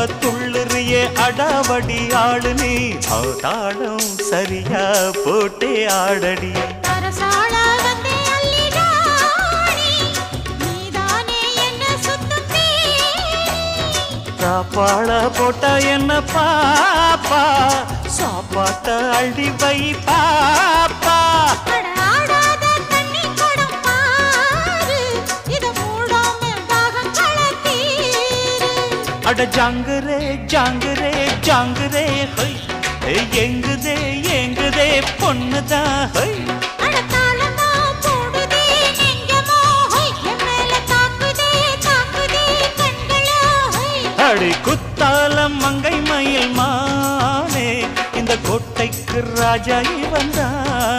ரொம்ப துள்ளுறியே அடாவடி ஆளு நீ தாளம் சரியா போட்டே ஆடடி. சாப்பாட போட்டா என்ன பாப்பா? சாப்பாட்ட அள்ளி வை அட ஜாங்குரே ஜாங்குரே ஜாங்குரே ஹை. எங்குதே எங்குதே பொண்ணுதான் ஹை. அட குத்தாலம் மங்கை மயில் மானே. இந்த கோட்டைக்கு ராஜா வந்தானே